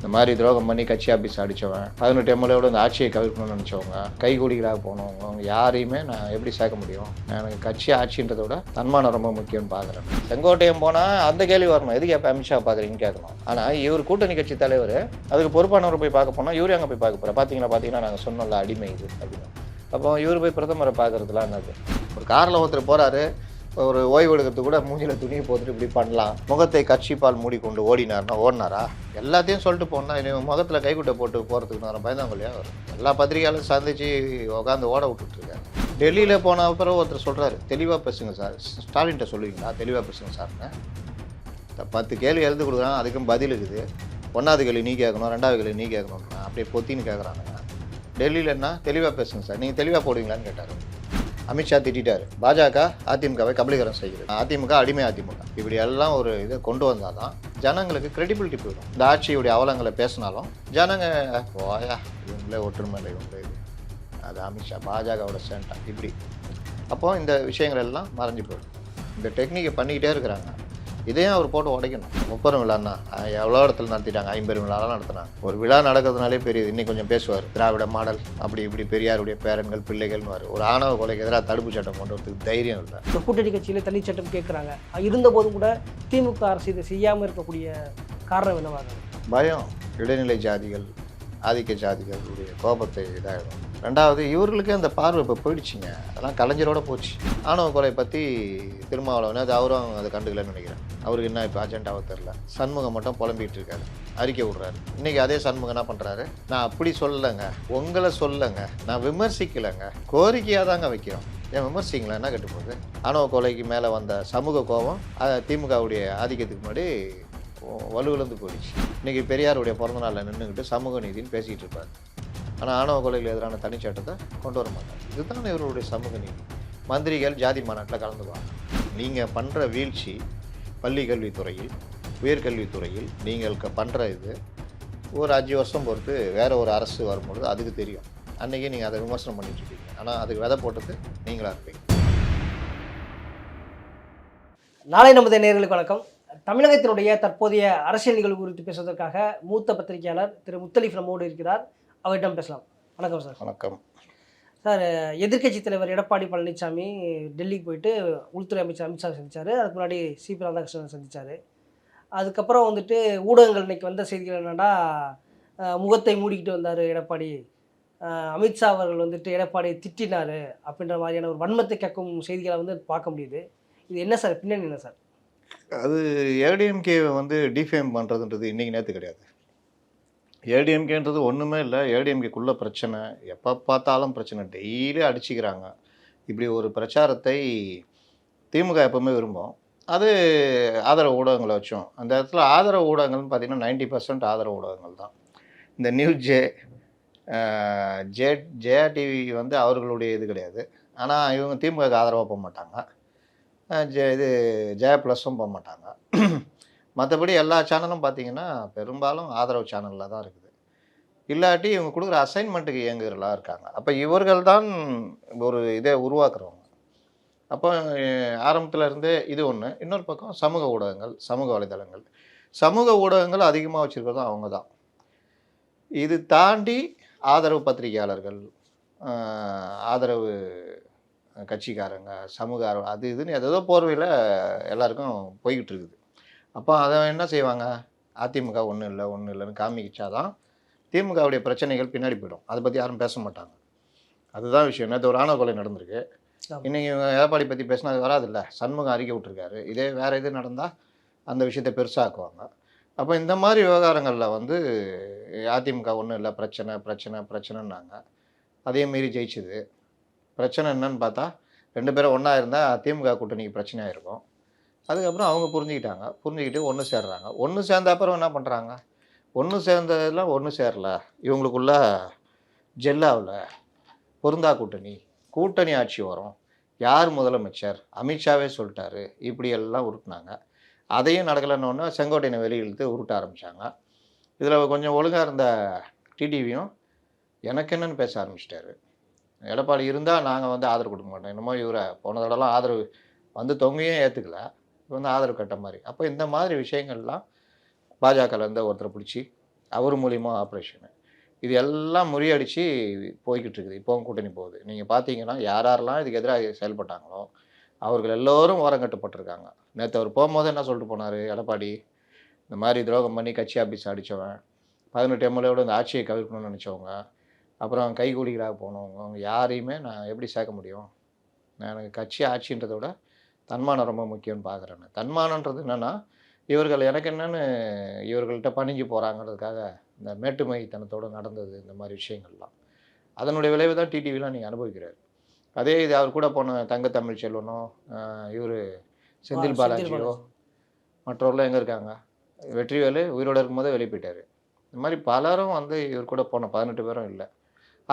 இந்த மாதிரி துரோகம் பண்ணி கட்சி ஆஃபீஸ் அடித்தவன் பதினெட்டு எம்எல்ஏவோட இந்த ஆட்சியை கவிழ்க்கணும்னு நினச்சவங்க கைகூலிகளாக போனவங்க அவங்க யாரையுமே நான் எப்படி சேர்க்க முடியும்? நான் எனக்கு கட்சி ஆட்சின்றதை விட தன்மானம் ரொம்ப முக்கியம்னு பார்க்குறேன் செங்கோட்டையம் போனால் அந்த கேள்வி வரணும். எதுக்கு எப்போ அமித்ஷா பார்க்குறீங்கன்னு கேட்கணும். ஆனால் இவர் கூட்டணி கட்சி தலைவர் அதுக்கு பொறுப்பானவர் போய் பார்க்க போனால் இவரே அங்கே போய் பார்க்க போகிறேன் பார்த்தீங்கன்னா பார்த்தீங்கன்னா நாங்கள் சொன்னோம்ல அடிமை இது அப்படின்னு. அப்போ இவர் போய் பிரதமரை பார்க்குறதுலாம் என்னது? ஒரு காரில் ஒருத்தர் போகிறாரு ஒரு ஓய்வு எடுக்கிறதுக்கு கூட மூஞ்சில துணியை போட்டுட்டு இப்படி பண்ணலாம். முகத்தை கட்சிப்பால் மூடிக்கொண்டு ஓடினார்னா ஓடினாரா? எல்லாத்தையும் சொல்லிட்டு போனா இனி முகத்தில் கைக்குட்டை போட்டு போகிறதுக்கு நான் பயந்தாங்கொல்லையா வரும் எல்லா பத்திரிகையாலும் சந்திச்சு உட்காந்து ஓட விட்டுட்டுருக்காரு டெல்லியில் போன அப்புறம் ஒருத்தர் சொல்கிறாரு தெளிவாக பேசுங்க சார். ஸ்டாலின்கிட்ட சொல்லுவீங்களா? தெளிவாக பேசுங்க சார்னு பத்து கேள்வி எழுதி கொடுக்குறான் அதுக்கும் பதில் இருக்குது. ஒன்றாவது கேள்வி நீ கேட்கணும் ரெண்டாவது கேள்வி நீ கேட்கணும் அப்படியே பொத்தின்னு கேட்குறானுங்க டெல்லியில் என்ன? தெளிவாக பேசுங்க சார். நீங்கள் தெளிவாக போடுவீங்களான்னு கேட்டார். அமித்ஷா திட்டாரு பாஜக அதிமுகவை கபலீகரம் செய்கிறது. அதிமுக அடிமை அதிமுக. இப்படி எல்லாம் ஒரு இதை கொண்டு வந்தால் தான் ஜனங்களுக்கு கிரெடிபிலிட்டி போயிடும். இந்த ஆட்சியுடைய அவலங்களை பேசினாலும் ஜனங்க போயா இவங்களே ஒற்றுமை இல்லை இவங்களே இது. அது அமித்ஷா பாஜகவோட சேண்டா இப்படி. அப்போது இந்த விஷயங்கள் எல்லாம் மறைஞ்சு போயிடும். இந்த டெக்னிக்கை பண்ணிக்கிட்டே இருக்கிறாங்க. இதையும் அவர் போட்டு உடைக்கணும். முப்பெரும் விழான்னா எவ்வளோ இடத்துல நடத்திட்டாங்க? ஐம்பெரும் விழாலாம் நடத்தினாங்க. ஒரு விழா நடக்கிறதுனாலே பெரியது இன்னைக்கு கொஞ்சம் பேசுவார். திராவிட மாடல் அப்படி இப்படி பெரியாருடைய பேரன்கள் பிள்ளைகள்னு ஒரு ஆணவ கொலைக்கு எதிராக தடுப்பு சட்டம் கொண்டு வரதுக்கு தைரியம் இல்லை. இந்த கூட்டணி கட்சியில தனிச்சட்டம் கேட்குறாங்க. இருந்தபோதும் கூட திமுக அரசு இதை செய்யாமல் இருக்கக்கூடிய காரணம் என்னவாக? பயம். இடைநிலை ஜாதிகள் ஆதிக்க ஜாதிகளுடைய கோபத்தை இதாகிடும் ரெண்டாவது இவர்களுக்கே அந்த பார்வை இப்போ போயிடுச்சுங்க. அதெல்லாம் கலைஞரோட போச்சு. ஆணவ கொலை பற்றி திருமாவளவன் அது அவரும் அதை கண்டுக்கலன்னு நினைக்கிறேன். அவருக்கு என்ன இப்போ அஜெண்டாவோ தெரில சண்முகம் மட்டும் புலம்பிட்டு இருக்காரு. அறிக்கை விடுறாரு. இன்னைக்கு அதே சண்முகம் என்ன பண்ணுறாரு நான் அப்படி சொல்லலைங்க. உங்களை சொல்லலைங்க. நான் விமர்சிக்கலைங்க. கோரிக்கையாக தாங்க வைக்கிறோம். ஏன் விமர்சிங்களா? என்ன கட்டுப்போகுது போகுது ஆணவ கொலைக்கு மேலே வந்த சமூக கோபம் திமுகவுடைய ஆதிக்கத்துக்கு முன்னாடி வலுவிழந்து போயிடுச்சு. இன்றைக்கி பெரியாருடைய பிறந்தநாளில் நின்றுக்கிட்டு சமூக நீதின்னு பேசிகிட்டு இருப்பார் ஆனால் ஆணவ கொலைகள் எதிரான தனிச்சட்டத்தை கொண்டு வர மாட்டாங்க இதுதான் இவருடைய சமூக நீதி. மந்திரிகள் ஜாதி மாநாட்டில் கலந்துக்குவாங்க. நீங்கள் பண்ணுற வீழ்ச்சி பள்ளி கல்வித்துறையில் உயர்கல்வித்துறையில் நீங்கள் பண்ணுற இது ஒரு அஞ்சு வருஷம் பொறுத்து வேறு ஒரு அரசு வரும்பொழுது அதுக்கு தெரியும். அன்றைக்கி நீங்கள் அதை விமர்சனம் பண்ணிட்டுருக்கீங்க ஆனால் அதுக்கு விதை போட்டது நீங்களாக இருப்பீங்க. நாளை நமது நேர்களுக்கு வணக்கம். தமிழகத்தினுடைய தற்போதைய அரசியல் நிகழ்வு குறித்து பேசுவதற்காக மூத்த பத்திரிகையாளர் திரு முத்தலிஃப் நம்மோடு இருக்கிறார். அவரிடம் பேசலாம். வணக்கம் சார். வணக்கம். சார் எதிர்க்கட்சி தலைவர் எடப்பாடி பழனிசாமி டெல்லிக்கு போயிட்டு உள்துறை அமைச்சர் அமித்ஷா சந்திச்சாரு. அதுக்கு முன்னாடி சிபி ராதாகிருஷ்ணன் சந்திச்சாரு. அதுக்கப்புறம் வந்துட்டு ஊடகங்கள் இன்னைக்கு வந்த செய்திகள் என்னன்னா முகத்தை மூடிக்கிட்டு வந்தார் எடப்பாடி. அமித்ஷா அவர்கள் வந்துட்டு எடப்பாடியை திட்டினார் அப்படின்ற மாதிரியான ஒரு வன்மத்தை கேட்கும் செய்திகளை வந்து பார்க்க முடியுது. இது என்ன சார்? பின்னணி என்ன சார்? அது ஏடிஎம்கே வந்து டிஃபேம் பண்ணுறதுன்றது இன்றைக்கி நேற்று கிடையாது. ஏடிஎம்கேன்றது ஒன்றுமே இல்லை. ஏடிஎம்கேக்குள்ள பிரச்சனை. எப்போ பார்த்தாலும் பிரச்சனை. டெய்லி அடிச்சுக்கிறாங்க. இப்படி ஒரு பிரச்சாரத்தை திமுக எப்பவுமே விரும்பும். அது ஆதரவு ஊடகங்களை வச்சோம். அந்த இடத்துல ஆதரவு ஊடகங்கள்னு பார்த்தீங்கன்னா நைன்டி பர்சன்ட் ஆதரவு ஊடகங்கள் தான். இந்த news J J Jaya TV வந்து அவர்களுடைய இது கிடையாது. ஆனால் இவங்க திமுகக்கு ஆதரவாக போக மாட்டாங்க. இது ஜெயா ப்ளஸும் போக மாட்டாங்க. மற்றபடி எல்லா சேனலும் பார்த்தீங்கன்னா பெரும்பாலும் ஆதரவு சேனலில் தான் இருக்குது. இல்லாட்டி இவங்க கொடுக்குற அசைன்மெண்ட்டுக்கு இயங்குகிறலாம் இருக்காங்க. அப்போ இவர்கள் தான் ஒரு இதை உருவாக்குறவங்க. அப்போ ஆரம்பத்தில் இருந்தே இது ஒன்று இன்னொரு பக்கம் சமூக ஊடகங்கள் சமூக வலைதளங்கள். சமூக ஊடகங்கள் அதிகமாக வச்சுருக்கிறதும் அவங்க தான். இது தாண்டி ஆதரவு பத்திரிகையாளர்கள் ஆதரவு கட்சிக்காரங்க சமூக அது இதுன்னு ஏதோ போர்வையில் எல்லாருக்கும் போய்கிட்டு இருக்குது அப்போ அதை என்ன செய்வாங்க? அதிமுக ஒன்றும் இல்லை ஒன்றும் இல்லைன்னு காமிச்சாதான் திமுகவுடைய பிரச்சனைகள் பின்னாடி போயிடும். அதை பற்றி யாரும் பேச மாட்டாங்க. அதுதான் விஷயம். நேற்று ஒரு ஆணவ கொலை நடந்திருக்கு. இவங்க எடப்பாடி பற்றி பேசினா அது வராதுல்ல. சண்முகம் அறிக்கை விட்டுருக்காரு. இதே வேற எது நடந்தால் அந்த விஷயத்தை பெருசாக்குவாங்க. அப்போ இந்த மாதிரி விவகாரங்களில் வந்து அதிமுக ஒன்றும் இல்லை பிரச்சனை பிரச்சனை பிரச்சனைன்னாங்க. அதே மீறி ஜெயிச்சுது. பிரச்சனை என்னன்னு பார்த்தா ரெண்டு பேரும் ஒன்றா இருந்தால் திமுக கூட்டணிக்கு பிரச்சனையாக இருக்கும் அதுக்கப்புறம் அவங்க புரிஞ்சுக்கிட்டாங்க. புரிஞ்சுக்கிட்டு ஒன்று சேர்றாங்க. ஒன்று சேர்ந்த அப்புறம் என்ன பண்ணுறாங்க ஒன்று சேர்ந்ததெல்லாம் ஒன்று சேரல. இவங்களுக்குள்ள ஜெல்லாவில் பொருந்தா கூட்டணி கூட்டணி ஆட்சி வரும். யார் முதலமைச்சர்? அமித்ஷாவே சொல்லிட்டாரு. இப்படியெல்லாம் உருட்டினாங்க. அதையும் நடக்கலைன்னு செங்கோட்டையனை வெளியிழுத்து உருட்ட ஆரம்பித்தாங்க இதில் கொஞ்சம் ஒழுங்காக இருந்த டிடிவியும் எனக்கு என்னன்னு பேச ஆரம்பிச்சிட்டாரு. எடப்பாடி இருந்தால் நாங்கள் வந்து ஆதரவு கொடுக்க மாட்டோம். என்னமோ இவரை போன தடவைலாம் ஆதரவு வந்து தொங்கையும் ஏற்றுக்கல இப்போ வந்து ஆதரவு கட்ட மாதிரி. அப்போ இந்த மாதிரி விஷயங்கள்லாம் பாஜகவில் இருந்த ஒருத்தரை பிடிச்சி அவர் மூலியமாக ஆப்ரேஷனு இது எல்லாம் முறியடிச்சு போய்கிட்டு இருக்குது. இப்போவும் கூட்டணி போகுது. நீங்கள் பார்த்தீங்கன்னா யார் யாரெல்லாம் இதுக்கு எதிராக செயல்பட்டாங்களோ அவர்கள் எல்லோரும் ஓரங்கட்டப்பட்டிருக்காங்க நேற்று அவர் போகும்போது என்ன சொல்லிட்டு போனார்? எடப்பாடி இந்த மாதிரி துரோகம் பண்ணி கட்சி ஆஃபீஸ் அடித்தவன் பதினெட்டு எம்எல்ஏவோட இந்த ஆட்சியை கவிழ்க்கணும்னு நினச்சவங்க அப்புறம் கைகூலிகளாக போனவங்க அவங்க யாரையுமே நான் எப்படி சேர்க்க முடியும்? நான் எனக்கு கட்சி ஆட்சின்றதை விட தன்மானம் ரொம்ப முக்கியம்னு பார்க்குறேன் தன்மானன்றது என்னென்னா இவர்கள் எனக்கு என்னன்னு இவர்கள்ட்ட பணிஞ்சு போகிறாங்கிறதுக்காக இந்த மேட்டுமைத்தனத்தோடு நடந்தது இந்த மாதிரி விஷயங்கள்லாம். அதனுடைய விளைவு தான் டிடிவிலாம் நீங்கள் அனுபவிக்கிறார். அதே இது அவர் கூட போன தங்க தமிழ் செல்வனும் இவர் செந்தில் பாலாஜியோ மற்றவர்களும் எங்கே இருக்காங்க? வெற்றிவேலு உயிரோட இருக்கும்போதே வெளியே போயிட்டார். இந்த மாதிரி பலரும் வந்து இவர் கூட போன பதினெட்டு பேரும் இல்லை.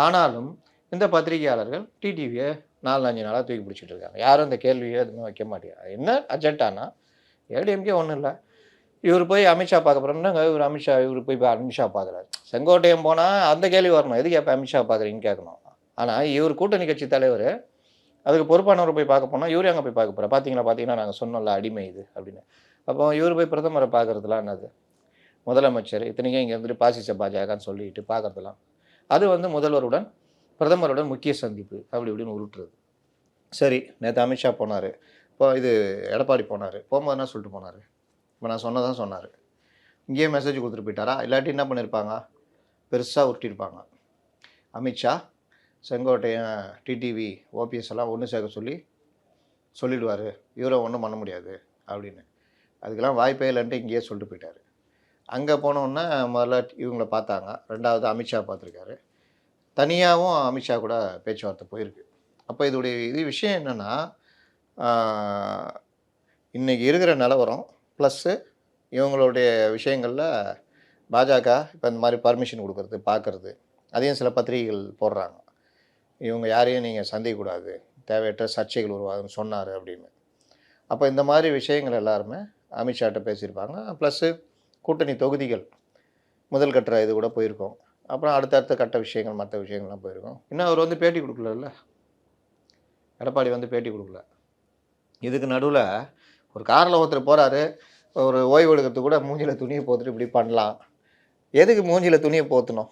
ஆனாலும் இந்த பத்திரிகையாளர்கள் டிடிவியை நாலு அஞ்சு நாளாக தூக்கி பிடிச்சிட்டு இருக்காங்க. யாரும் இந்த கேள்வியை எதுவுமே வைக்க மாட்டேங்க என்ன அர்ஜென்ட்டானா ஏடிஎம்கே ஒன்றும் இல்லை. இவர் போய் அமித்ஷா பார்க்க போகிறோம்னா இவர் அமித்ஷா? இவர் போய் இப்ப அமித்ஷா பார்க்குறாரு. செங்கோட்டையம் போனால் அந்த கேள்வி வரணும். எதுக்கு எப்போ அமித்ஷா பார்க்குறீங்கன்னு கேட்கணும். ஆனால் இவர் கூட்டணி கட்சி தலைவர் அதுக்கு பொறுப்பானவர் போய் பார்க்க போனால் இவரு அங்கே போய் பார்க்க போகிறார் பார்த்தீங்களா பார்த்தீங்கன்னா நாங்கள் சொன்னோம்ல அடிமை இது அப்படின்னு. அப்போ இவர் போய் பிரதமரை பார்க்குறதுலாம் என்னது? முதலமைச்சர் இத்தனைக்கும் இங்கே வந்துட்டு பாசிச பாஜகன்னு சொல்லிட்டு பார்க்குறதுலாம் அது வந்து முதல்வருடன் பிரதமருடன் முக்கிய சந்திப்பு. அப்படி இப்படின்னு உருட்டுறது. சரி நேற்று அமித்ஷா போனார். இப்போ இது எடப்பாடி போனார். போகும்போது என்ன சொல்லிட்டு போனார்? இப்போ நான் சொன்னதான் சொன்னார். இங்கேயே மெசேஜ் கொடுத்துட்டு போயிட்டாரா? இல்லாட்டி என்ன பண்ணியிருப்பாங்க பெருசாக உருட்டியிருப்பாங்க அமித்ஷா செங்கோட்டையன் டிடிவி ஓபிஎஸ் எல்லாம் ஒன்று சேர்க்க சொல்லி சொல்லிடுவார். இவரை ஒன்றும் பண்ண முடியாது. அப்படின்னு. அதுக்கெல்லாம் வாய்ப்பே இல்லைன்ட்டு இங்கேயே சொல்லிட்டு போயிட்டார். அங்கே போனோன்னா முதல்ல இவங்கள பார்த்தாங்க. ரெண்டாவது அமித்ஷா பார்த்துருக்காரு. தனியாகவும் அமித்ஷா கூட பேச்சுவார்த்தை போயிருக்கு. அப்போ இதோடைய இது விஷயம் என்னென்னா இன்றைக்கி இருக்கிற நிலவரம் ப்ளஸ்ஸு இவங்களுடைய விஷயங்களில் பாஜக இப்போ இந்த மாதிரி பர்மிஷன் கொடுக்குறது பார்க்குறது அதையும் சில பத்திரிகைகள் போடுறாங்க. இவங்க யாரையும் நீங்கள் சந்திக்கக்கூடாது தேவையற்ற சர்ச்சைகள் உருவாகுதுன்னு சொன்னார் அப்படின்னு. அப்போ இந்த மாதிரி விஷயங்கள் எல்லாருமே அமித்ஷாட்ட பேசியிருப்பாங்க. ப்ளஸ்ஸு கூட்டணி தொகுதிகள். முதல் கட்டுற இது கூட போயிருக்கோம். அப்புறம் அடுத்தடுத்த கட்ட விஷயங்கள் மற்ற விஷயங்கள்லாம் போயிருக்கோம். இன்னும் அவர் வந்து பேட்டி கொடுக்கலல்ல? எடப்பாடி வந்து பேட்டி கொடுக்கல. இதுக்கு நடுவில் ஒரு காரில் ஒருத்தர் போகிறாரு ஒரு ஓய்வு எடுக்கிறதுக்கு கூட மூஞ்சியில் துணியை போட்டுட்டு இப்படி பண்ணலாம். எதுக்கு மூஞ்சியில் துணியை போற்றணும்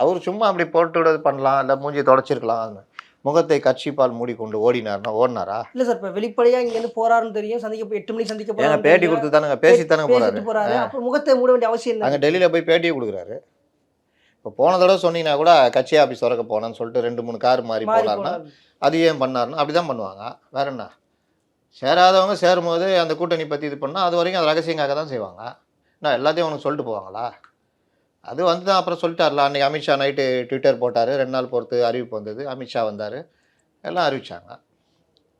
அவர் சும்மா அப்படி போட்டு விட பண்ணலாம். இல்லை மூஞ்சியை தொடச்சிருக்கலாம். முகத்தை கட்சிப்பால் மூடிக்கொண்டு ஓடினார்னா ஓடினாரா? இல்ல சார் இப்ப வெளிப்படையா இங்க இருந்து போறாருன்னு தெரியும். சந்திக்க போய் எட்டு மணிக்கு சந்திக்க போறாருன்னு பேட்டி. கொடுத்து தானங்க பேசி தானே பேசிட்டு போறாரு அப்புறம் முகத்தை மூட வேண்டிய அவசியம் இல்லை அங்கே டெல்லியில் போய் பேட்டியை கொடுக்குறாரு. இப்போ போன தடவை சொன்னீங்கன்னா கூட கட்சி ஆஃபீஸ் திறக்க போனேன்னு சொல்லிட்டு ரெண்டு மூணு கார் மாறி போனார்னா போறாரு. அது ஏன் பண்ணாருன்னா அப்படி தான் பண்ணுவாங்க. வேற என்ன? சேராதவங்க சேரும்போது அந்த கூட்டணி பற்றி இது பண்ணால் அது வரைக்கும் அது ரகசியங்காக தான் செய்வாங்க. நான் எல்லாத்தையும் அவனுக்கு சொல்லிட்டு போவாங்களா? அது வந்து தான் அப்புறம் சொல்லிட்டார்ல அன்றைக்கி அமித்ஷா நைட்டு ட்விட்டர் போட்டார் ரெண்டு நாள் பொறுத்து அறிவிப்பு வந்தது அமித்ஷா வந்தார் எல்லாம் அறிவிச்சாங்க.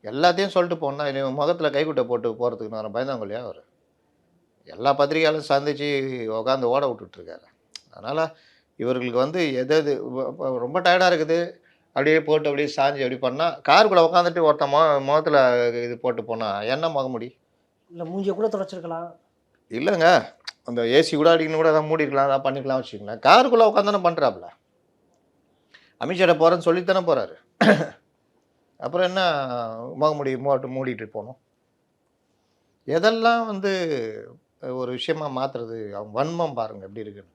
எல்லாத்தையும் சொல்லிட்டு போனால் இனி முகத்தில் கைக்குட்டை போட்டு போகிறதுக்கு நான் பயந்தாங்க இல்லையா அவர்? எல்லா பத்திரிகையாலும் சந்தித்து உட்காந்து ஓட விட்டுட்ருக்காரு அதனால் இவர்களுக்கு வந்து எது எது ரொம்ப டயர்டாக இருக்குது. அப்படியே போட்டு அப்படியே சாஞ்சு அப்படி பண்ணால் காருக்குள்ளே உட்காந்துட்டு ஒருத்தன் முக முகத்தில் இது போட்டு போனால் என்ன முகமுடி? இல்ல மூஞ்சிய கூட தொடச்சிருக்கலாம். இல்லைங்க. அந்த ஏசி கூட அடிக்கணும் கூட அதான் மூடிருக்கலாம் அதான் பண்ணிக்கலாம் வச்சுக்கங்களேன். காருக்குள்ளே உட்காந்தானே பண்ணுறாப்புல அமித்ஷாட்ட போகிறேன்னு சொல்லித்தானே போகிறாரு அப்புறம் என்ன முகமுடி மூட்டு மூடிட்டு போகணும். எதெல்லாம் வந்து ஒரு விஷயமா மாற்றுறது அவன் வன்மம் பாருங்கள் எப்படி இருக்குன்னு.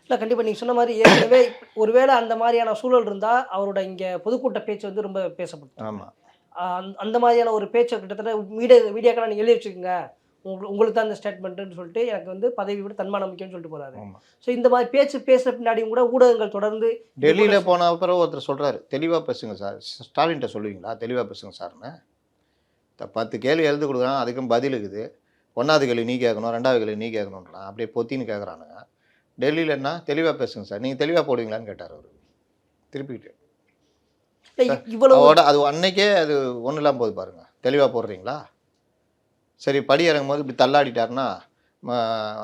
இல்ல கண்டிப்பா நீங்க சொன்ன மாதிரி ஏற்கனவே ஒருவேளை அந்த மாதிரியான சூழல் இருந்தா அவரோட இங்க பொதுக்கூட்ட பேச்சு வந்து ரொம்ப பேசப்படும். ஆமாம் அந்த- அந்த மாதிரியான ஒரு பேச்சை கிட்டத்தட்ட மீடியா மீடியாக்கெல்லாம் நீங்க எழுதி வச்சுக்கோங்க. உங்களுக்கு உங்களுக்கு தான் இந்த ஸ்டேட்மெண்ட்னு சொல்லிட்டு எனக்கு வந்து பதவி விட தன்மானம் முக்கியம்னு சொல்லிட்டு போறாரு. ஸோ இந்த மாதிரி பேச்சு பேசுன பின்னாடியும் கூட ஊடகங்கள் தொடர்ந்து டெல்லியில் போன அப்புறம் ஒருத்தர் சொல்கிறாரு தெளிவாக பேசுங்க சார். ஸ்டாலின்கிட்ட சொல்லுவீங்களா? தெளிவாக பேசுங்க சார்னு. பத்து கேள்வி எழுதி கொடுக்குறான் அதுக்கும் பதில் இருக்குது. ஒன்றாவது கேள்வி நீ கேட்கணும் ரெண்டாவது கேள்வி நீ கேட்கணுன்றான் அப்படியே பொத்தின்னு கேட்குறானுங்க டெல்லியில் என்ன? தெளிவாக பேசுங்க சார். நீங்கள் தெளிவாக போடுவீங்களான்னு கேட்டார் அவர். திருப்பிக்கிட்டு. இவ்வளவு அதோட அது அன்னைக்கே அது ஒன்றும் இல்லாமல் போகுது பாருங்கள் தெளிவாக போடுறீங்களா? சரி படி இறங்கும் போது இப்படி தள்ளாடிட்டாருன்னா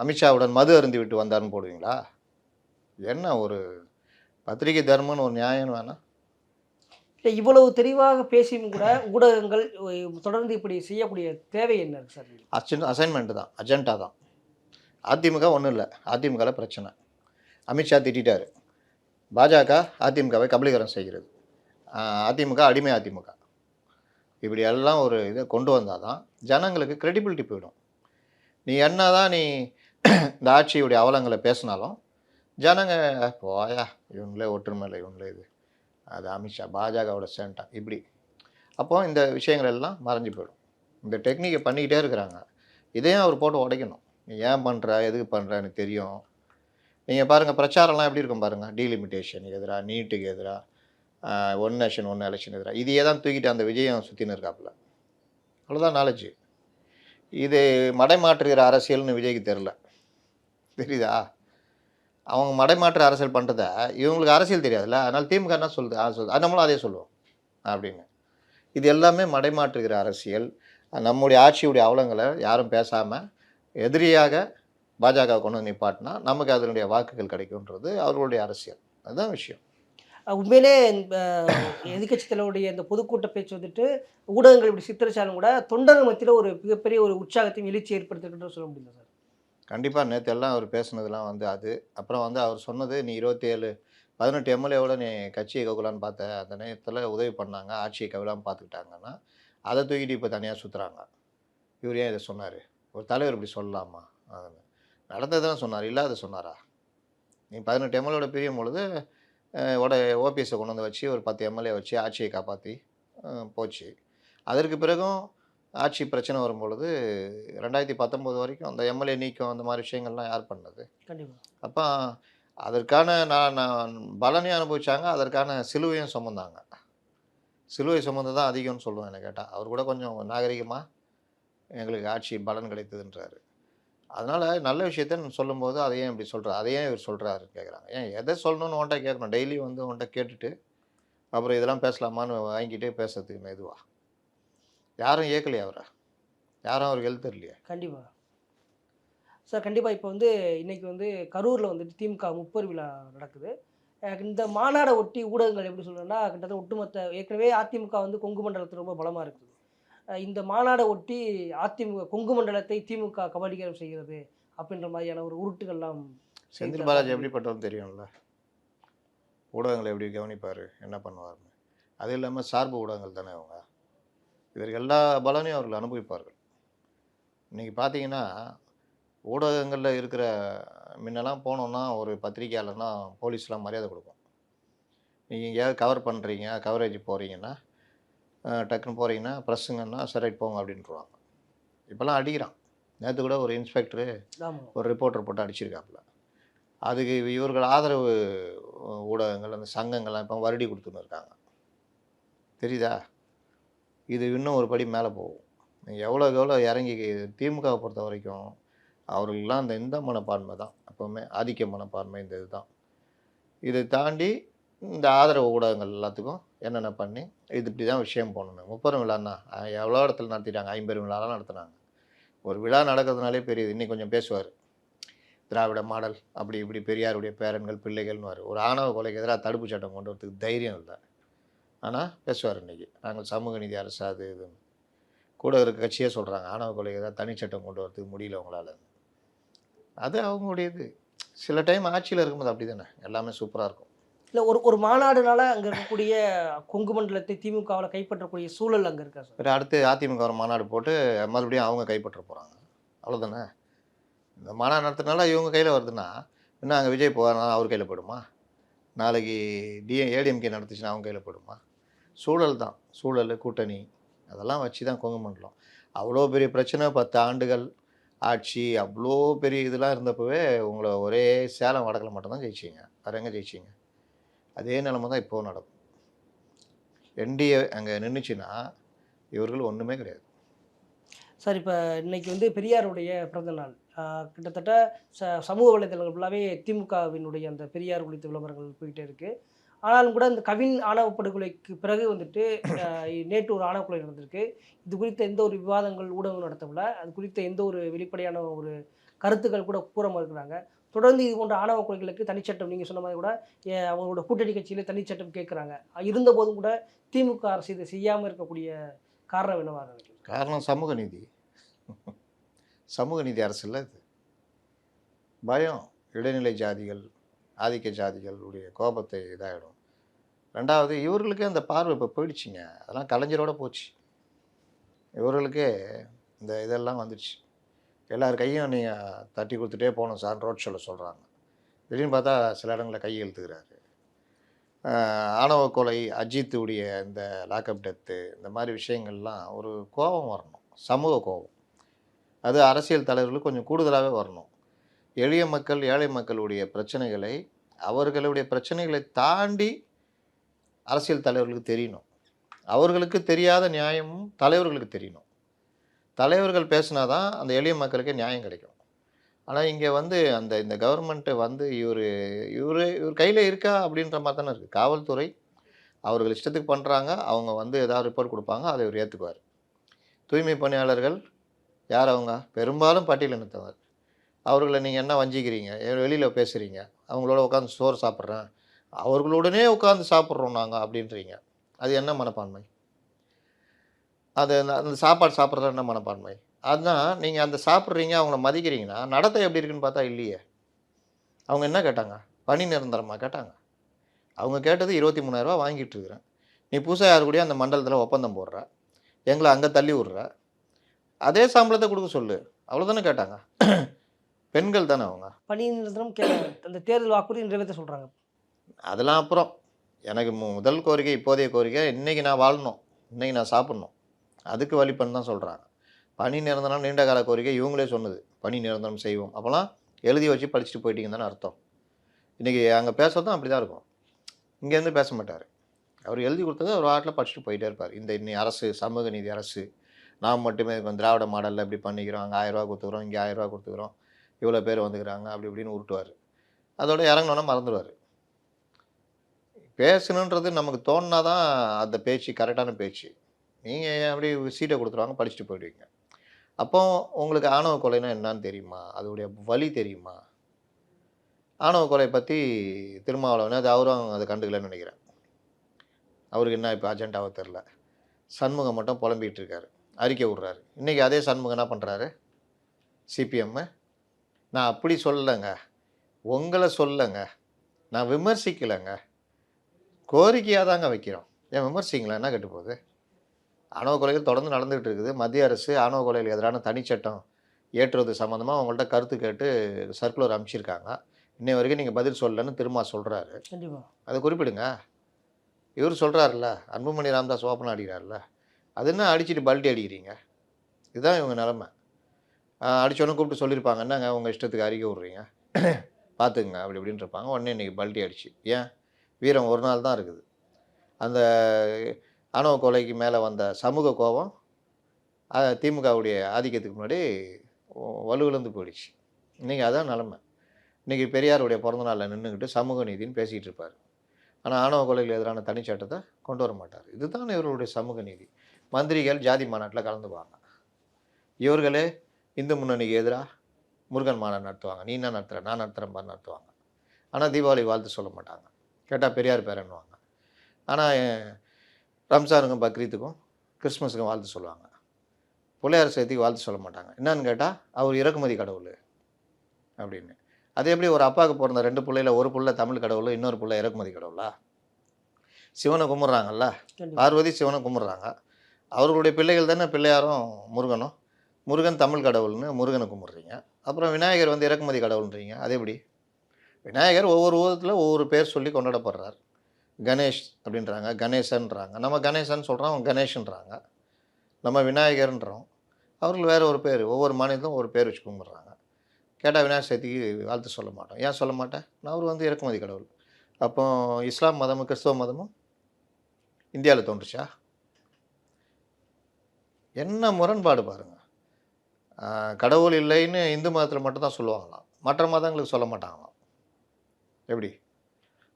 அமித்ஷாவுடன் மது அருந்தி விட்டு வந்தாருன்னு போடுவீங்களா? என்ன ஒரு பத்திரிகை தர்மம்னு ஒரு நியாயம் வேணாம் இல்ல, இவ்வளவு தெளிவாக பேசியும் கூட ஊடகங்கள் தொடர்ந்து இப்படி செய்யக்கூடிய தேவை என்ன சார்? அச்சன் அசைன்மெண்ட் தான் அஜெண்டா தான். அதிமுக ஒன்றும் இல்லை அதிமுகவில் பிரச்சனை. அமித்ஷா திட்டாரு பாஜக அதிமுகவை கபலீகரம் செய்கிறது. அதிமுக அடிமை அதிமுக. இப்படி எல்லாம் ஒரு இதை கொண்டு வந்தால் தான் ஜனங்களுக்கு க்ரெடிபிலிட்டி போயிடும். நீ என்ன தான் நீ இந்த ஆட்சியுடைய அவலங்களை பேசினாலும் ஜனங்க போயா இவங்களே ஒற்றுமை இல்லை இவங்களே இது. அது அமித்ஷா பாஜகவோட சேண்டா இப்படி. அப்போது இந்த விஷயங்கள் எல்லாம் மறைஞ்சு போயிடும். இந்த டெக்னிக்கை பண்ணிக்கிட்டே இருக்கிறாங்க. இதையும் அவர் போட்டு உடைக்கணும். நீ ஏன் பண்ணுற எதுக்கு பண்ணுற எனக்கு தெரியும். நீங்கள் பாருங்கள் பிரச்சாரம்லாம் எப்படி இருக்கும் பாருங்கள் டீலிமிட்டேஷனுக்கு எதிராக நீட்டுக்கு எதிராக ஒன் நேஷன் ஒன் எலெக்ஷன் எதிராக இதையே தான் தூக்கிட்டு அந்த விஜயம் சுற்றின்னு இருக்காப்புல. அவ்வளோதான் நாலேஜ் இது மடைமாற்றுகிற அரசியல்னு விஜய்க்கு தெரில தெரியுதா? அவங்க மடைமாற்று அரசியல் பண்ணுறத இவங்களுக்கு அரசியல் தெரியாதுல்ல? அதனால் திமுக என்ன சொல்லுது? ஆ சொல்லுது. அது நம்மளும் அதே சொல்லுவோம். அப்படின்னு. இது எல்லாமே மடைமாற்றுகிற அரசியல். நம்முடைய ஆட்சியுடைய அவலங்களை யாரும் பேசாமல் எதிரியாக பாஜக கொண்டு நிப்பாட்டினா நமக்கு அதனுடைய வாக்குகள் கிடைக்கும்ன்றது அவர்களுடைய அரசியல். அதுதான் விஷயம். உண்மையிலே எதிர்கட்சி தலைவருடைய இந்த பொதுக்கூட்ட பேச்சு வந்துட்டு ஊடகங்கள் இப்படி சித்தரிச்சாலும் கூட தொண்டர்கள் மத்தியில் ஒரு மிகப்பெரிய ஒரு உற்சாகத்தையும் எழுச்சி ஏற்படுத்திருக்குன்னு சொல்ல முடியல சார்? கண்டிப்பாக நேற்று எல்லாம் அவர் பேசுனதெல்லாம் வந்து அது. அப்புறம் வந்து அவர் சொன்னது நீ இருபத்தேழு பதினெட்டு எம்எல்ஏவோட நீ கட்சியை கவுக்கலான்னு பார்த்த அந்த நேரத்தில் உதவி பண்ணாங்க ஆட்சியை கவிழாமல் பார்த்துக்கிட்டாங்கன்னா அதை தூக்கிட்டு இப்போ தனியாக சுற்றுறாங்க இவர் ஏன் இதை சொன்னார்? ஒரு தலைவர் இப்படி சொல்லலாமா? அது நடந்ததுதான் சொன்னார் இல்லாத சொன்னாரா? நீ பதினெட்டு எம்எல்ஏட பிரியும் பொழுது உட ஓபிஎஸை கொண்டு வந்து வச்சு ஒரு பத்து எம்எல்ஏ வச்சு ஆட்சியை காப்பாற்றி போச்சு. அதற்கு பிறகும் ஆட்சி பிரச்சனை வரும்பொழுது ரெண்டாயிரத்தி பத்தொம்போது வரைக்கும் அந்த எம்எல்ஏ நீக்கம் அந்த மாதிரி விஷயங்கள்லாம் யார் பண்ணது? கண்டிப்பாக அப்போ அதற்கான நான் நான் பலனையும் அனுபவிச்சாங்க அதற்கான சிலுவையும் சுமந்தாங்க. சிலுவை சுமந்து தான் அதிகம்னு சொல்லுவேன் என்ன கேட்டால் அவர் கூட கொஞ்சம் நாகரிகமாக எங்களுக்கு ஆட்சி பலன் கிடைத்ததுன்றாரு. அதனால் நல்ல விஷயத்த சொல்லும்போது அதை ஏன் இப்படி சொல்கிறார் அதை ஏன் இவர் சொல்கிறாருன்னு கேட்குறாங்க. ஏன் எதை சொல்லணும்னு உன்ட்ட கேட்கணும்? டெய்லி வந்து உன்ட்ட கேட்டுட்டு அப்புறம் இதெல்லாம் பேசலாமான்னு வாங்கிட்டே பேசுறதுக்கு மெதுவா. யாரும் ஏற்கலையா அவரை? யாரும் அவருக்கு எழுத்து இல்லையா கண்டிப்பாக சார் கண்டிப்பாக இப்போ வந்து இன்றைக்கி வந்து கரூரில் வந்துட்டு திமுக முப்பர் விழா நடக்குது. இந்த மாநாடை ஒட்டி ஊடகங்கள் எப்படி சொல்கிறேன்னா கிட்டத்தட்ட ஒட்டுமொத்த ஏற்கனவே அதிமுக வந்து கொங்கு மண்டலத்தில் ரொம்ப பலமாக இருக்குது. இந்த மாநாடை ஒட்டி அதிமுக கொங்கு மண்டலத்தை திமுக கபலீகரம் செய்கிறது அப்படின்ற மாதிரியான ஒரு உருட்டுகள்லாம் செந்தில் பாலாஜி எப்படிப்பட்டவன் தெரியும்ல? ஊடகங்களை எப்படி கவனிப்பார்? என்ன பண்ணுவார்னு அது இல்லாமல் சார்பு ஊடகங்கள் தானே அவங்க? இதற்கு எல்லா பலனையும் அவர்கள் அனுபவிப்பார்கள். இன்றைக்கி பார்த்தீங்கன்னா ஊடகங்களில் இருக்கிற முன்னெல்லாம் போனோம்னா ஒரு பத்திரிக்கையாளர்னா போலீஸ்லாம் மரியாதை கொடுக்கும். நீங்கள் எங்கேயாவது கவர் பண்ணுறீங்க கவரேஜ் போகிறீங்கன்னா டக்குன்னு போகிறீங்கன்னா ப்ரெஸ்ஸுங்கன்னா சரி போங்க அப்படின்ட்டுருவாங்க இப்போல்லாம் அடிக்கிறான். நேற்று கூட ஒரு இன்ஸ்பெக்டரு ஒரு ரிப்போர்ட்டர் போட்டு அடிச்சிருக்காப்புல. அதுக்கு இவர்கள் ஆதரவு ஊடகங்கள் அந்த சங்கங்கள்லாம் இப்போ வருடி கொடுத்துன்னு இருக்காங்க. தெரியுதா? இது இன்னும் ஒரு படி மேலே போகும். எவ்வளோக்கு எவ்வளோ இறங்கி திமுகவை பொறுத்த வரைக்கும் அவர்களுக்கெல்லாம் அந்த இந்த மனப்பான்மை தான். எப்போவுமே ஆதிக்க மனப்பான்மை இந்த இதுதான். இதை தாண்டி இந்த ஆதரவு ஊடகங்கள் எல்லாத்துக்கும் என்னென்ன பண்ணி இது இப்படி தான் விஷயம் போகணும் முப்பெரும் விழான்னா எவ்வளோ இடத்துல நடத்திட்டாங்க? ஐம்பெரும் விழாலாம் நடத்துனாங்க. ஒரு விழா நடக்கிறதுனாலே பெரியது. இன்னைக்கு கொஞ்சம் பேசுவார். திராவிட மாடல் அப்படி இப்படி பெரியாருடைய பேரன்கள் பிள்ளைகள்னு ஒரு ஆணவ கொலைக்கு எதிராக தடுப்பு சட்டம் கொண்டு வரதுக்கு தைரியம் இல்லை. ஆனால் பேசுவார் இன்றைக்கி நாங்கள் சமூக நீதி அரசு அது இதுன்னு. கூட இருக்க கட்சியே சொல்கிறாங்க ஆணவ கொலைக்கு எதிராக தனிச்சட்டம் கொண்டு வரதுக்கு முடியல உங்களால். அது அவங்களுடையது. சில டைம் ஆட்சியில் இருக்கும்போது அப்படி தானே எல்லாமே சூப்பராக இருக்கும். இல்லை ஒரு ஒரு மாநாடுனால அங்கே இருக்கக்கூடிய கொங்கு மண்டலத்தை திமுகவில் கைப்பற்றக்கூடிய சூழல் அங்கே இருக்கா சார்? அடுத்து அதிமுக ஒரு மாநாடு போட்டு மறுபடியும் அவங்க கைப்பற்ற போகிறாங்க அவ்வளோதானே இந்த மாநாடு நடத்துனால இவங்க கையில் வருதுன்னா இன்னும் அங்கே விஜய் போவார்னா அவர் கையில் போயிடுமா? நாளைக்கு டிஏ ஏடிஎம்கே நடத்துச்சுன்னா அவங்க கையில் போயிடுமா? சூழல் தான். சூழல் கூட்டணி அதெல்லாம் வச்சு தான் கொங்கு மண்டலம். அவ்வளோ பெரிய பிரச்சனை பத்து ஆண்டுகள் ஆட்சி அவ்வளோ பெரிய இதெல்லாம் இருந்தப்பவே உங்களை ஒரே சேலம் வடக்கில் மட்டும்தான் ஜெயிச்சிங்க. வேறு எங்கே ஜெயிச்சிங்க? அதே நிலமை தான் இப்போவும் நடக்கும். என்டிஏ அங்கே நின்றுச்சுன்னா இவர்கள் ஒன்றுமே கிடையாது. சார் இப்போ இன்றைக்கி வந்து பெரியாருடைய பிறந்த நாள். கிட்டத்தட்ட ச சமூக வலைதளங்கள் ஃபுல்லாகவே திமுகவினுடைய அந்த பெரியார் குறித்த விளம்பரங்கள் போயிட்டே இருக்குது ஆனாலும் கூட இந்த கவின் ஆணவ படுகொலைக்கு பிறகு வந்துட்டு நேற்று ஒரு ஆணவ கொலை நடந்திருக்கு. இது குறித்த எந்த ஒரு விவாதங்கள் ஊடகம் நடத்தவில்லை. அது குறித்த எந்த ஒரு வெளிப்படையான ஒரு கருத்துக்கள் கூட கூற இருக்கிறாங்க தொடர்ந்து இது போன்ற ஆணவ கொலைகளுக்கு தனிச்சட்டம் நீங்கள் சொன்ன மாதிரி கூட அவங்களோட கூட்டணி கட்சியில தனிச்சட்டம் கேட்குறாங்க இருந்தபோதும் கூட திமுக அரசு இதை செய்யாமல் இருக்கக்கூடிய காரணம் என்னவாக நினைக்கிறீங்க? காரணம் சமூக நீதி. சமூக நீதி அரசு இல்லை இது. பயம். இடைநிலை ஜாதிகள் ஆதிக்க ஜாதிகளுடைய கோபத்தை இதாகிடும் ரெண்டாவது இவர்களுக்கே அந்த பார்வை இப்போ போயிடுச்சுங்க. அதெல்லாம் கலைஞரோட போச்சு. இவர்களுக்கே இந்த இதெல்லாம் வந்துடுச்சு எல்லார் கையும் நீங்கள் தட்டி கொடுத்துட்டே போகணும் சார் ரோட் ஷோவில் சொல்கிறாங்க திடீர்னு பார்த்தா சில இடங்களில் கை எழுத்துக்கிறாரு ஆணவ கொலை அஜித்துடைய இந்த லாக்அப் டெத்து இந்த மாதிரி விஷயங்கள்லாம் ஒரு கோபம் வரணும் சமூக கோபம். அது அரசியல் தலைவர்களுக்கு கொஞ்சம் கூடுதலாகவே வரணும். எளிய மக்கள் ஏழை மக்களுடைய பிரச்சனைகளை அவர்களுடைய பிரச்சனைகளை தாண்டி அரசியல் தலைவர்களுக்கு தெரியணும். அவர்களுக்கு தெரியாத நியாயமும் தலைவர்களுக்கு தெரியணும். தலைவர்கள் பேசினாதான் அந்த எளிய மக்களுக்கு நியாயம் கிடைக்கும். ஆனால் இங்கே வந்து அந்த இந்த கவர்மெண்ட்டு வந்து இவர் இவர் இவர் கையில் இருக்கா அப்படின்ற மாதிரி தானே இருக்குது காவல்துறை அவர்கள் இஷ்டத்துக்கு பண்ணுறாங்க அவங்க வந்து ஏதாவது ரிப்போர்ட் கொடுப்பாங்க அதை இவர் ஏற்றுக்குவார் தூய்மை பணியாளர்கள் யார் அவங்க? பெரும்பாலும் பட்டியலினத்தவர் அவர்களை நீங்கள் என்ன வஞ்சிக்கிறீங்க? வெளியில் பேசுகிறீங்க அவங்களோட உட்காந்து சோறு சாப்பிட்றேன். அவர்களுடனே உட்காந்து சாப்பிட்றோம் நாங்கள் அப்படின்றீங்க. அது என்ன மனப்பான்மை? அது அந்த- சாப்பாடு சாப்பிட்றது என்ன மனப்பான்மை? அதுதான் நீங்கள் அந்த சாப்பிட்றீங்க அவங்கள மதிக்கிறீங்கன்னா நடத்தை எப்படி இருக்குன்னு பார்த்தா இல்லையே. அவங்க என்ன கேட்டாங்க? பணி நிரந்தரமா கேட்டாங்க. அவங்க கேட்டது இருபத்தி மூணாயிரரூவா வாங்கிட்டு இருக்கிறேன். நீ புதுசாக யாரு கூடயும் அந்த மண்டலத்தில் ஒப்பந்தம் போடுற. எங்களை அங்கே தள்ளி விட்ற. அதே சம்பளத்தை கொடுக்க சொல்லு. அவ்வளோதானே கேட்டாங்க. பெண்கள் தானே அவங்க. பணி நிரந்தரம் அந்த தேர்தல் வாக்குறுதி நிறைவேற்ற சொல்கிறாங்க அதெல்லாம் அப்புறம். எனக்கு முதல் கோரிக்கை இப்போதைய கோரிக்கை இன்றைக்கி நான் வாழணும். இன்றைக்கி நான் சாப்பிட்ணும். அதுக்கு வழிபண்ணு தான் சொல்கிறாங்க பணி நிரந்தரம் நீண்ட கால கோரிக்கை இவங்களே சொன்னது. பணி நிரந்தரம் செய்வோம். அப்போலாம் எழுதி வச்சு படிச்சுட்டு போயிட்டீங்கன்னு அர்த்தம். இன்றைக்கி அங்கே பேசுறதும் அப்படி தான் இருக்கும் இங்கேருந்து பேச மாட்டார். அவர் எழுதி கொடுத்தது ஒரு ஆட்டில் படிச்சுட்டு போயிட்டே இருப்பார். இந்த இன்னி அரசு சமூக நீதி அரசு நாம் மட்டுமே இருக்கோம் திராவிட மாடலில் இப்படி பண்ணிக்கிறோம். அங்கே ஆயிரரூவா கொடுத்துக்கிறோம். இங்கே ஆயிரரூவா கொடுத்துக்கிறோம். இவ்வளோ பேர் வந்துக்கிறாங்க. அப்படி இப்படின்னு உருட்டுவார். அதோட இறங்கினோன்னா மறந்துடுவார். பேசணுன்றது நமக்கு தோணுனா தான் அந்த பேச்சு கரெக்டான பேச்சு. நீங்கள் அப்படி சீட்டை கொடுத்துருவாங்க படிச்சுட்டு போயிடுவீங்க. அப்போ உங்களுக்கு ஆணவ கொலைனா என்னான்னு தெரியுமா? அதோடைய வலி தெரியுமா? ஆணவ கொலை பற்றி திருமாவளவன் அது அவரும் அதை கண்டுக்கலன்னு நினைக்கிறேன். அவருக்கு என்ன இப்போ அஜெண்டாவோ தெரில சண்முகம் மட்டும் புலம்பிகிட்டு இருக்காரு. அறிக்கை விட்றாரு. இன்றைக்கி அதே சண்முகம் என்ன பண்ணுறாரு சிபிஎம்மு நான் அப்படி சொல்லலைங்க. உங்களை சொல்லலைங்க. நான் விமர்சிக்கலைங்க. கோரிக்கையாக தாங்க வைக்கிறோம். ஏன் விமர்சிங்களா? என்ன கெட்டு போகுது? ஆணவ கொலைகள் தொடர்ந்து நடந்துகிட்டு இருக்குது. மத்திய அரசு ஆணவ கொலைகள் எதிரான தனிச்சட்டம் ஏற்றுவது சம்மந்தமாக அவங்கள்ட்ட கருத்து கேட்டு சர்க்குலர் அனுப்பிச்சிருக்காங்க. இன்னை வரைக்கும் நீங்கள் பதில் சொல்லலைன்னு திரும்ப சொல்கிறாரு கண்டிப்பாக அதை குறிப்பிடுங்க. இவர் சொல்கிறாருல்ல அன்புமணி ராமதாஸ் ஓப்பன் அடிக்கிறாருல்ல அது என்ன அடிச்சிட்டு பல்ட்டி அடிக்கிறீங்க? இதுதான் இவங்க நிலமை. அடிச்சோன்னு கூப்பிட்டு சொல்லியிருப்பாங்க என்னங்க உங்கள் இஷ்டத்துக்கு அறிக்கை விட்றீங்க? பார்த்துக்குங்க அப்படி இப்படின்னு இருப்பாங்க. உடனே இன்றைக்கி பல்ட்டி அடிச்சு. ஏன்? வீரம் ஒரு நாள் தான் இருக்குது. அந்த ஆணவ கொலைக்கு மேலே வந்த சமூக கோபம் திமுகவுடைய ஆதிக்கத்துக்கு முன்னாடி வலுவிழந்து போயிடுச்சு. இன்றைக்கி அதான் நிலமை. இன்றைக்கி பெரியாருடைய பிறந்தநாளில் நின்றுக்கிட்டு சமூக நீதின்னு பேசிகிட்டு இருப்பார். ஆனால் ஆணவ கொலைகள் எதிரான தனிச்சட்டத்தை கொண்டு வர மாட்டார். இதுதான் இவர்களுடைய சமூக நீதி. மந்திரிகள் ஜாதி மாநாட்டில் கலந்துவாங்க இவர்களே இந்து முன்னணிக்கு எதிராக முருகன் மாநாடு நடத்துவாங்க. நீ என்ன நடத்துகிற நான் நடத்துகிறேன் பார் நடத்துவாங்க. ஆனால் தீபாவளி வாழ்த்து சொல்ல மாட்டாங்க. கேட்டால் பெரியார் பேரன்னுவாங்க. ஆனால் ரம்ஜானுக்கும் பக்ரீத்துக்கும் கிறிஸ்மஸுக்கும் வாழ்த்து சொல்லுவாங்க. பிள்ளையார் சேர்த்துக்கு வாழ்த்து சொல்ல மாட்டாங்க. என்னன்னு கேட்டால் அவர் இறக்குமதி கடவுள் அப்படின்னு. அது எப்படி ஒரு அப்பாவுக்கு பிறந்த ரெண்டு பிள்ளையில ஒரு புள்ள தமிழ் கடவுள் இன்னொரு புள்ள இறக்குமதி கடவுளா? சிவனை கும்பிட்றாங்கல்ல? பார்வதி சிவனை கும்பிட்றாங்க. அவர்களுடைய பிள்ளைகள் தானே? பிள்ளையாரும் முருகனும். முருகன் தமிழ் கடவுள்னு முருகனை கும்பிட்றீங்க. அப்புறம் விநாயகர் வந்து இறக்குமதி கடவுள்ன்றீங்க. அது எப்படி? விநாயகர் ஒவ்வொரு ஊரத்தில் ஒவ்வொரு பேர் சொல்லி கொண்டாடப்படுறார். கணேஷ் அப்படின்றாங்க. கணேசன்றாங்க. நம்ம கணேசன் சொல்கிறோம் அவங்க கணேஷன்றாங்க. நம்ம விநாயகர்ன்றோம். அவர்கள் வேறு ஒரு பேர். ஒவ்வொரு மாநிலத்திலும் ஒரு பேர் வச்சு கும்பிட்றாங்க. கேட்டால் விநாயகர் சதுர்த்திக்கு வாழ்த்து சொல்ல மாட்டோம். ஏன் சொல்ல மாட்டேன்? நான் அவர் வந்து இறக்குமதி கடவுள். அப்போ இஸ்லாம் மதமும் கிறிஸ்தவ மதமும் இந்தியாவில் தோன்றுச்சா? என்ன முரண்பாடு பாருங்கள் கடவுள் இல்லைன்னு இந்து மதத்தில் மட்டும்தான் சொல்லுவாங்களாம். மற்ற மதங்களுக்கு சொல்ல மாட்டாங்களாம். எப்படி?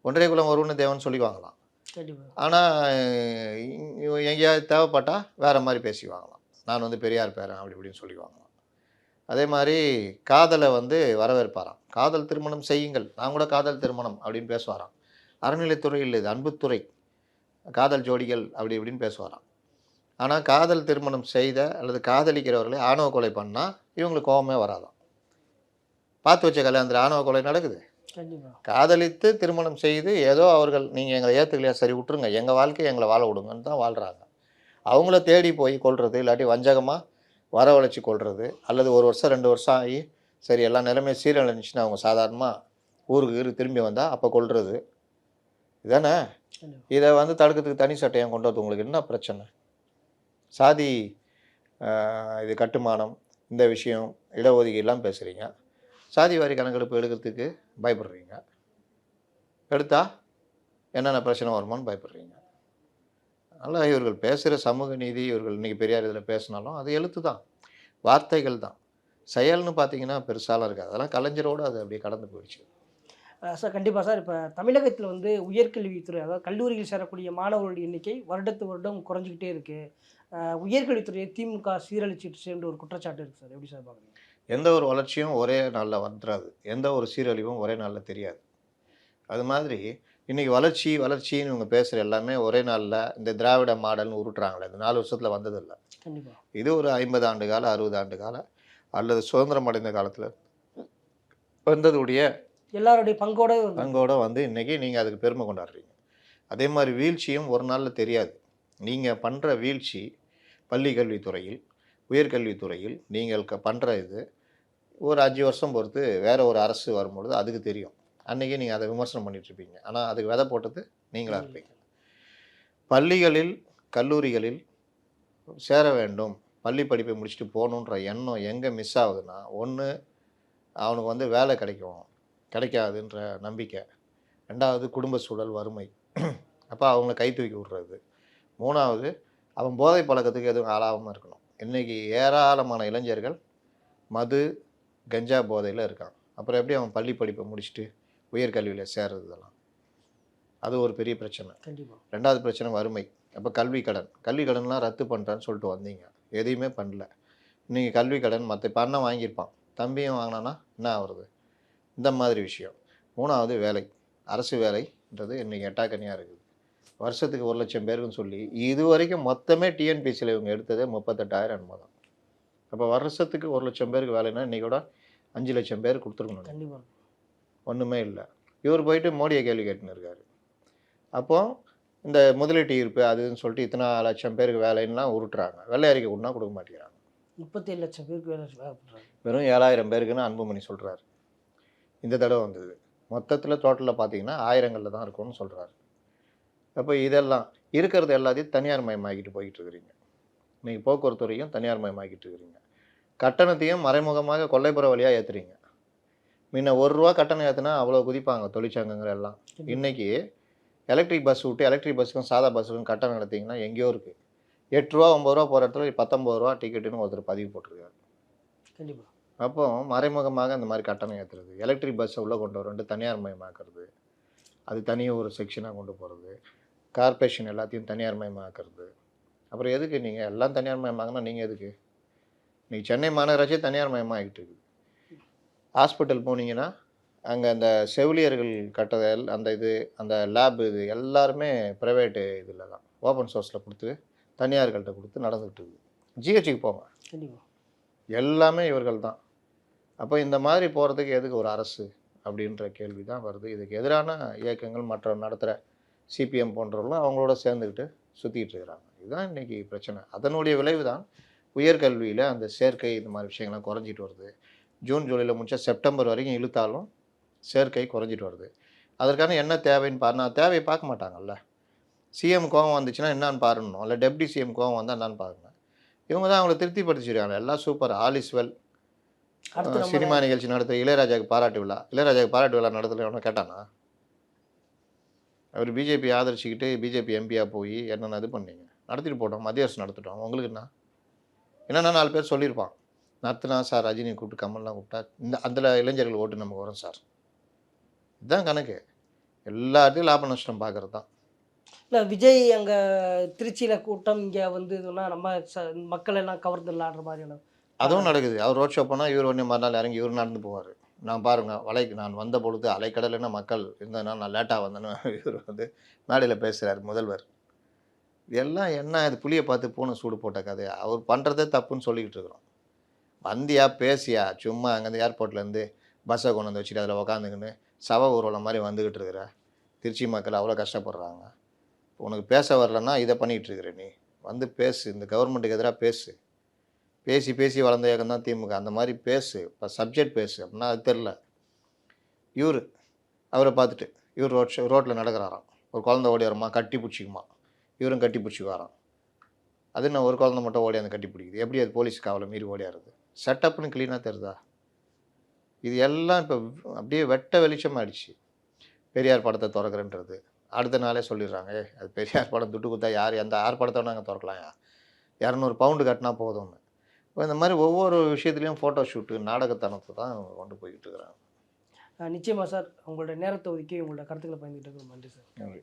ஒன்றே குலம் ஒருவனு தேவன் சொல்லிக்குவாங்களாம். கண்டிப்பாக ஆனால் எங்கேயாவது தேவைப்பட்டால் வேறு மாதிரி பேசிக்குவாங்களாம் நான் வந்து பெரியார் பேரன் அப்படி இப்படின்னு சொல்லிக்குவாங்களாம். அதே மாதிரி காதலை வந்து வரவேற்பாராம். காதல் திருமணம் செய்யுங்கள். நான் கூட காதல் திருமணம் அப்படின்னு பேசுவாராம். அறநிலைத்துறை இல்லை இது அன்புத்துறை. காதல் ஜோடிகள் அப்படி இப்படின்னு பேசுவாராம். ஆனால் காதல் திருமணம் செய்த அல்லது காதலிக்கிறவர்களை ஆணவ கொலை பண்ணால் இவங்களுக்கு கோபமே வராதாம். பார்த்து வச்ச கல்யாணத்தில் ஆணவ கொலை நடக்குது? காதலித்து திருமணம் செய்து ஏதோ அவர்கள் நீங்கள் எங்களை ஏற்றுக்கலையா சரி விட்டுருங்க. எங்கள் வாழ்க்கையை எங்களை வாழ விடுங்கன்னு தான் வாழ்கிறாங்க அவங்கள தேடி போய் கொள்வது இல்லாட்டி வஞ்சகமாக வரவழைச்சி கொள்வது அல்லது ஒரு வருஷம் ரெண்டு வருஷம் ஆகி சரி எல்லா நிலைமையும் சீரழிஞ்சுன்னு அவங்க சாதாரணமாக ஊருக்கு ஊருக்கு திரும்பி வந்தால் அப்போ கொல்றது. இதானே. இதை வந்து தடுக்கிறதுக்கு தனி சட்டையம் கொண்டு வரது உங்களுக்கு என்ன பிரச்சனை? சாதி இது கட்டுமானம் இந்த விஷயம் இடஒதுக்கீடுலாம் பேசுகிறீங்க சாதி வாரி கணக்கெடுப்பு எடுக்கிறதுக்கு பயப்படுறீங்க. எடுத்தா என்னென்ன பிரச்சனை வருமான்னு பயப்படுறீங்க. அதனால் இவர்கள் பேசுகிற சமூக நீதி இவர்கள் இன்றைக்கி பெரியார் இதில் பேசினாலும் அது எழுத்து தான். வார்த்தைகள் தான். செயல்னு பார்த்தீங்கன்னா பெருசாலாம் இருக்குது. அதெல்லாம் கலைஞரோடு அது அப்படியே கடந்து போயிடுச்சு. சார் கண்டிப்பாக சார். இப்போ தமிழகத்தில் வந்து உயர்கல்வித்துறை அதாவது கல்லூரியில் சேரக்கூடிய மாணவர்களுடைய எண்ணிக்கை வருடத்து வருடம் குறைஞ்சிக்கிட்டே இருக்குது உயர்கல்வித்துறையை திமுக சீரழிச்சிட்டு ஒரு குற்றச்சாட்டு இருக்குது சார். எப்படி சார் பார்க்குறீங்க எந்த ஒரு வளர்ச்சியும் ஒரே நாளில் வந்துடாது எந்த ஒரு சீரழிவும் ஒரே நாளில் தெரியாது. அது மாதிரி இன்றைக்கி வளர்ச்சி வளர்ச்சின்னு இவங்க பேசுகிற எல்லாமே ஒரே நாளில் இந்த திராவிட மாடல்னு உருட்டுறாங்களே இந்த நாலு வருஷத்தில் வந்ததில்லை. இது ஒரு ஐம்பது ஆண்டு கால அறுபது ஆண்டு கால அல்லது சுதந்திரம் அடைந்த காலத்தில் வந்ததுடைய எல்லாருடைய பங்கோட பங்கோட வந்து இன்றைக்கி நீங்கள் அதுக்கு பெருமை கொண்டாடுறீங்க. அதே மாதிரி வீழ்ச்சியும் ஒரு நாளில் தெரியாது. நீங்கள் பண்ணுற வீழ்ச்சி பள்ளி கல்வித்துறையில் உயர்கல்வித்துறையில் நீங்கள் க பண்ணுற இது ஒரு அஞ்சு வருஷம் பொறுத்து வேறு ஒரு அரசு வரும்பொழுது அதுக்கு தெரியும். அன்றைக்கி நீங்கள் அதை விமர்சனம் பண்ணிட்டு இருப்பீங்க ஆனால் அதுக்கு விதை போட்டது நீங்களாக இருப்பீங்க. பள்ளிகளில் கல்லூரிகளில் சேர வேண்டும். பள்ளி படிப்பை முடிச்சுட்டு போகணுன்ற எண்ணம் எங்கே மிஸ் ஆகுதுன்னா ஒன்று அவனுக்கு வந்து வேலை கிடைக்கும். கிடைக்காதுன்ற நம்பிக்கை. ரெண்டாவது குடும்ப சூழல் வறுமை. அப்போ அவங்கள கை தூக்கி விடுறது. மூணாவது அவன் போதை பழக்கத்துக்கு எதுவும் ஆளாகாமல் இருக்கணும். இன்றைக்கி ஏராளமான இளைஞர்கள் மது கஞ்சா போதையில் இருக்கான் அப்புறம் எப்படி அவன் பள்ளி படிப்பை முடிச்சுட்டு உயர்கல்வியில் சேர்றது இதெல்லாம் அது ஒரு பெரிய பிரச்சனை. கண்டிப்பாக ரெண்டாவது பிரச்சனை வறுமை. அப்போ கல்வி கடன். கல்வி கடன்லாம் ரத்து பண்ணுறேன்னு சொல்லிட்டு வந்தீங்க. எதையுமே பண்ணல. நீங்கள் கல்வி கடன் மற்ற இப்போ அண்ணன் வாங்கியிருப்பான். தம்பியும் வாங்கினான்னா என்ன ஆகுறது? இந்த மாதிரி விஷயம். மூணாவது வேலை. அரசு வேலைன்றது இன்றைக்கி எட்டாக்கனியாக இருக்குது. வருஷத்துக்கு ஒரு லட்சம் பேருக்குன்னு சொல்லி இது வரைக்கும் மொத்தமே டிஎன்பிசியில் இவங்க எடுத்ததே முப்பத்தெட்டாயிரம் என்னமோ தான். அப்போ வருஷத்துக்கு ஒரு லட்சம் பேருக்கு வேலைன்னா இன்றைக்கோட அஞ்சு லட்சம் பேர் கொடுத்துருக்கணும் கண்டிப்பாக ஒன்றுமே இல்லை. இவர் போயிட்டு மோடியை கேள்வி கேட்டுன்னு இருக்காரு. அப்போ இந்த முதலீட்டு ஈர்ப்பு அதுன்னு சொல்லிட்டு இத்தனை லட்சம் பேருக்கு வேலைன்னா உருட்டுறாங்க. வெள்ளை அறிக்கை கொடுனா கொடுக்க மாட்டேங்கிறாங்க. முப்பத்தேழு லட்சம் பேருக்கு வேலை வேலை பண்ணுறாங்க வெறும் ஏழாயிரம் பேருக்குன்னு அன்புமணி சொல்கிறாரு இந்த தடவை வந்தது. மொத்தத்தில் டோட்டலில் பார்த்தீங்கன்னா ஆயிரங்களில் தான் இருக்கும்னு சொல்கிறாரு அப்போ இதெல்லாம் இருக்கிறது எல்லாத்தையும் தனியார் மயமாக்கிட்டு போய்கிட்டு இருக்கிறீங்க நீங்கள் போக்குவரத்து துறையும் தனியார் மயமாக்கிட்டு இருக்கிறீங்க கட்டணத்தையும் மறைமுகமாக கொல்லைப்புற வழியாக ஏற்றுறீங்க முன்ன ஒரு ரூபா கட்டணம் ஏற்றுனா அவ்வளோ குதிப்பாங்க தொழிற்சங்கங்கள் எல்லாம். இன்னைக்கு எலக்ட்ரிக் பஸ் விட்டு எலக்ட்ரிக் பஸ்ஸுக்கும் சாதா பஸ்ஸுக்கும் கட்டணம் நடத்திங்கன்னா எங்கேயோ இருக்குது எட்டு ரூபா ஒம்பது ரூபா போகிற இடத்துல பத்தொம்பது ரூபா டிக்கெட்டுன்னு ஒருத்தர் பதிவு போட்டிருக்காரு. கண்டிப்பாக அப்போ மறைமுகமாக இந்த மாதிரி கட்டணம் ஏற்றுறது எலக்ட்ரிக் பஸ்ஸை உள்ளே கொண்டு வரண்டு தனியார் மயமாக்குறது அது தனியாக ஒரு செக்ஷனாக கொண்டு போகிறது கார்ப்பரேஷன் எல்லாத்தையும் தனியார் மயமாக்குறது அப்புறம் எதுக்கு நீங்கள் எல்லாம் தனியார் மயமாக்கினா நீங்கள் எதுக்கு? நீங்கள் சென்னை மாநகராட்சி தனியார் மயமாகிட்டு இருக்குது ஹாஸ்பிட்டல் போனீங்கன்னா அங்கே அந்த செவிலியர்கள் கட்டத எல்- அந்த இது அந்த லேப் இது எல்லாருமே ப்ரைவேட்டு இதில் தான் ஓப்பன் சோர்ஸில் கொடுத்து தனியார்கள்ட்ட கொடுத்து நடந்துகிட்டு இருக்குது ஜிஹெச்சுக்கு போங்க. எல்லாமே இவர்கள் தான் அப்போ இந்த மாதிரி போகிறதுக்கு எதுக்கு ஒரு அரசு? அப்படின்ற கேள்வி தான் வருது. இதுக்கு எதிரான இயக்கங்கள் மற்ற நடத்துகிற சிபிஎம் போன்றவர்களும் அவங்களோட சேர்ந்துக்கிட்டு சுற்றிக்கிட்டு இருக்கிறாங்க. இதுதான் இன்றைக்கி பிரச்சனை. அதனுடைய விளைவு தான் உயர்கல்வியில் அந்த சேர்க்கை இந்த மாதிரி விஷயங்கள்லாம் குறைஞ்சிட்டு வருது. ஜூன் ஜூலையில் முடிச்சா செப்டம்பர் வரைக்கும் இழுத்தாலும் சேர்க்கை குறைஞ்சிட்டு வருது. அதற்கான என்ன தேவைன்னு பாருனா தேவையை பார்க்க மாட்டாங்கல்ல. சிஎம் கோவம் வந்துச்சுன்னா என்னன்னு பாருணும் இல்லை டெப்டி சிஎம் கோவம் வந்தால் என்னன்னு பாருங்க. இவங்க தான் அவங்கள திருப்திப்படுத்திச்சிருக்காங்க எல்லாம் super all is well cinema நிகழ்ச்சி நடத்த இளையராஜாவுக்கு பாராட்டு விழா. இளையராஜாவுக்கு பாராட்டு விழா நடத்தல எவனோ கேட்டானா? அவர் பிஜேபி ஆதரிச்சுக்கிட்டு பிஜேபி எம்பியாக போய் என்னென்ன இது பண்ணீங்க? நடத்திட்டு போட்டோம் மத்திய அரசு நடத்திட்டோம். உங்களுக்கு என்ன? என்னென்னா நாலு பேர் சொல்லியிருப்பான். நடத்தினா சார் ரஜினி கூப்பிட்டு கமல்லாம் கூப்பிட்டா இந்த அதில் இளைஞர்கள் ஓட்டு நமக்கு வரும் சார். இதுதான் கணக்கு. எல்லாத்தையும் லாப நஷ்டம் பார்க்குறது தான் இல்லை விஜய் அங்கே திருச்சியில் கூட்டம் இங்கே வந்து இதுனா நம்ம ச மக்கள் எல்லாம் கவர்ந்துடலான்ற மாதிரியான அதுவும் நடக்குது. அவர் ரோட் ஷோ போனால் இவர் ஒன்று மறுநாள் இறங்கி இவர் நடந்து போவார். நான் பாருங்க வலைக்கு நான் வந்த பொழுது அலைக்கடலைன்னா மக்கள் இருந்ததுனால நான் லேட்டாக வந்தேன்னு இவர் வந்து மேடையில் பேசுகிறார் முதல்வர். எல்லாம் என்ன இது புளியை பார்த்து பூனை சூடு போட்ட கதை அவர் பண்ணுறதே தப்புன்னு சொல்லிக்கிட்டு இருக்கிறோம். வந்தியா பேசியா? சும்மா அங்கேருந்து ஏர்போர்ட்லேருந்து பஸ்ஸை கொண்டு வந்து வச்சுட்டு அதில் உக்காந்துக்கின்னு சவ ஊர்வலம் மாதிரி வந்துக்கிட்டு இருக்கிற திருச்சி மக்கள் அவ்வளோ கஷ்டப்படுறாங்க. உனக்கு பேச வரலன்னா இதை பண்ணிக்கிட்டு இருக்கிற நீ. வந்து பேசு இந்த கவர்மெண்ட்டுக்கு எதிராக பேசு. பேசி பேசி வளர்ந்த இயக்கம் தான் திமுக. அந்த மாதிரி பேசு இப்போ சப்ஜெக்ட் பேசு அப்படின்னா அது தெரில இவர் அவரை பார்த்துட்டு இவர் ரோட் ரோட்டில் நடக்கிறாராம். ஒரு குழந்தை ஓடியாரமா கட்டி பிடிச்சிக்குமா? இவரும் கட்டி பிடிச்சி வரான் அது என்ன ஒரு குழந்த மட்டும் ஓடியாந்து கட்டி பிடிக்குது? எப்படி அது போலீஸ் காவலை மீறி ஓடியாருது செட்டப்னு க்ளீனாக தெரியுதா? இது எல்லாம் இப்போ அப்படியே வெட்ட வெளிச்சமாயிடுச்சு. பெரியார் படத்தை திறக்கிறேன்றது. அடுத்த நாளே சொல்லிடுறாங்க அது பெரியார் படம் துட்டு கொடுத்தா யார் எந்த யார் படத்தை நாங்கள் திறக்கலாம் இரநூறு பவுண்டு கட்டினா போதும்னு. இப்போ இந்த மாதிரி ஒவ்வொரு விஷயத்துலையும் ஃபோட்டோ ஷூட்டு நாடகத்தனத்தை தான் கொண்டு போய்கிட்டு இருக்கிறாங்க. நிச்சயமாக சார். உங்களோட நேரத்தை ஒதுக்கி உங்களோட கருத்துக்களை பயந்துட்டு நன்றி சார். நன்றி.